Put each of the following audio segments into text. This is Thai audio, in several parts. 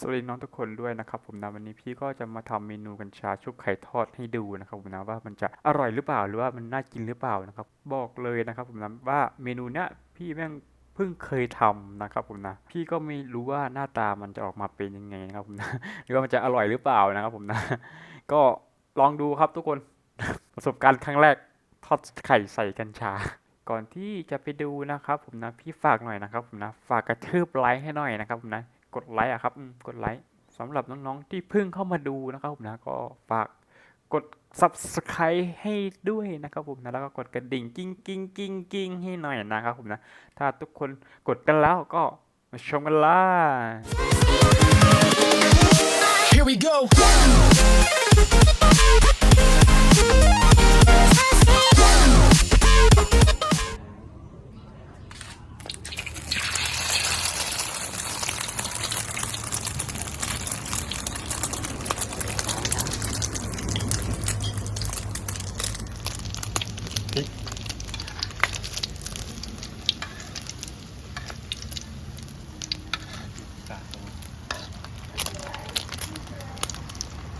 สวัสดีน้องทุกคนด้วยนะครับผมนะวันนี้พี่ก็จะมาทำเมนูกัญชาชุบไข่ทอดให้ดูนะครับผมนะว่ามันจะอร่อยหรือเปล่าหรือว่ามันน่ากินหรือเปล่านะครับ บอกเลยนะครับผมนะว่าเมนูเนี้ยพี่แม่งเพิ่งเคยทำนะครับผมนะพี่ก็ไม่รู้ว่าหน้าตามันจะออกมาเป็นยังไงนะครับผมนะหรือว่ามันจะอร่อยหรือเปล่านะครับผมนะ ก็ลองดูครับทุกคนประสบการณ์ครั้งแรกทอดไข่ใส่กัญชาก่อนที่จะไปดูนะครับผมนะพี่ฝากหน่อยนะครับผมนะฝากกระทืบไลค์ให้หน่อยนะครับผมนะ กดไลค์อะครับกดไลค์สำหรับน้องๆที่เพิ่งเข้ามาดูนะครับผมนะก็ฝากกด subscribe ให้ด้วยนะครับผมนะแล้วก็กดกระดิ่งกิ้งกิ้งกิ้งกิ้งให้หน่อยนะครับผมนะถ้าทุกคนกดกันแล้วก็มาชมกันล่ะ Here we go.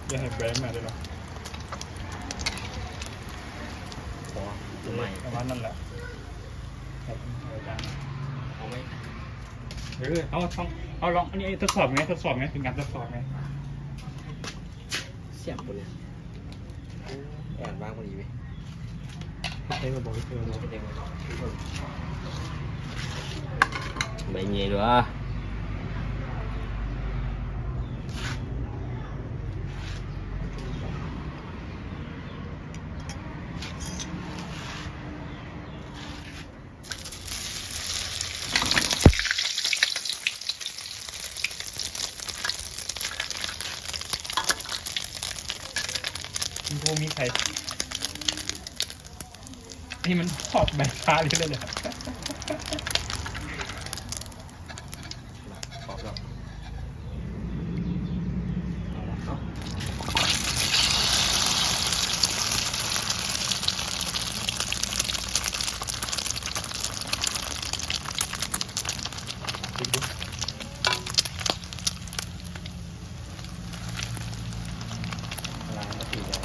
อย่าให้แบงค์มาด้วยหรอขอทำไมประมาณนั้นแหละเอาไม่เออเอาลองเอาลองอันนี้ทดสอบไงทดสอบไงเป็นการทดสอบไงเสียบหมดเลยแอนบ้างพอดีไหมให้มาบอกให้เธอรู้ไม่ได้มาใบเงี้ยด้วย พวกมีใครนี่มันขอบใบฟ้าเลยเลยครับอบแล้ว ดูดู ล้างก็ตีแล้ว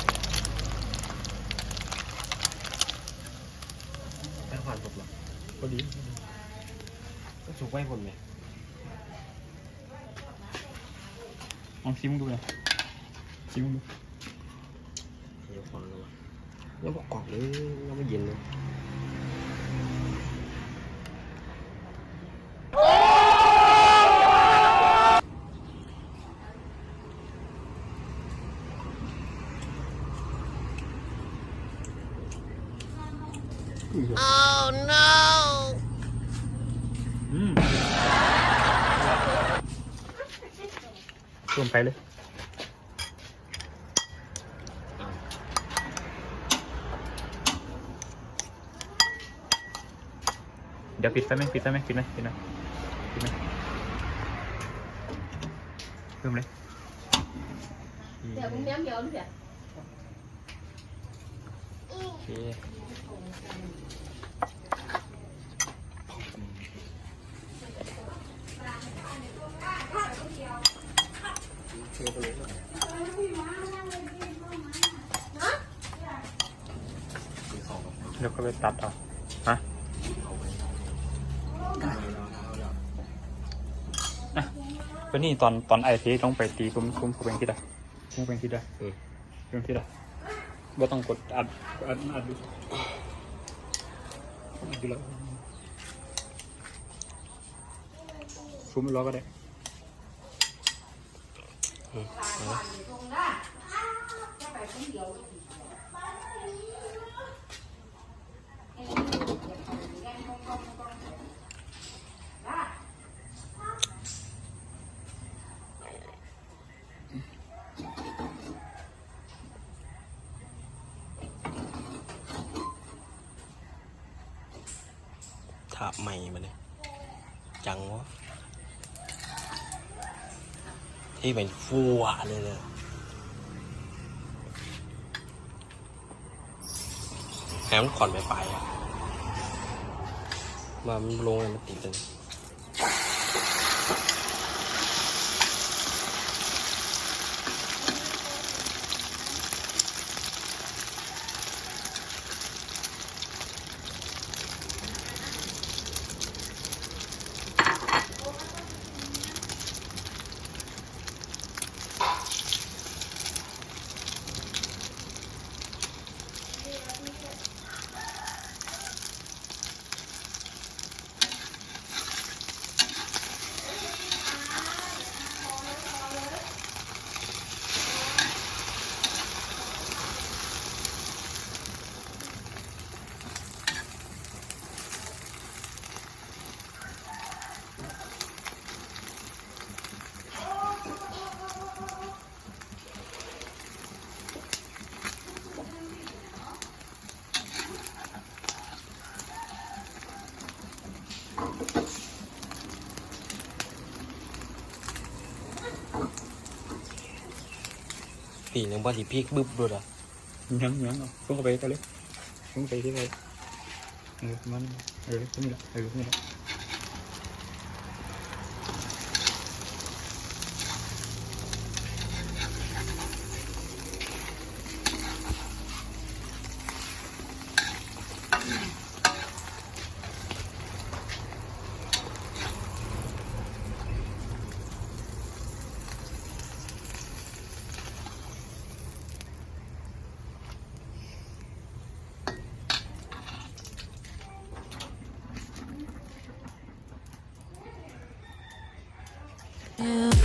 ไม่ผ่านผมหร อกพอดีก็สุกไว้ผมไงลองชิมดูนะชิมดูเดี๋ยวฟังกันวะแล้วบอกกรอบเลยแล้วไม่เย็นเลยอื รวมไปเลยเดี๋ยวปิดไฟไหมปิดไฟไหมปิดไหมปิดไหมปิดไหมเพิ่มเลยเดี๋ยวมึงย้ำย้อนเถอะโอเค เดี๋ยวก็ไปตัดเอาฮะก็นี่ตอนตอนไอทีต้องไปตีคุ้มคุ้มคุ้มเป็นคิดอะคุ้มเป็นคิดอะอืมเป็นคิดอะว่าต้องกดอัดอัดอัดดูอัดดูแล้วคุ้มรอก็ได้ ถาใหม่มาเลยจังวะที่เป็นฟัวเลยเลยแหมนขอนไปไปอะมามันลงเลยมันติดเลย ปีนึงบ่สิพีกบึ้บดูดอะยังยังเอาพุ่งเข้าไปกันเลยพุ่งไปที่ไหนเออมันเออนี่แหละเออนี่แหละ Yeah.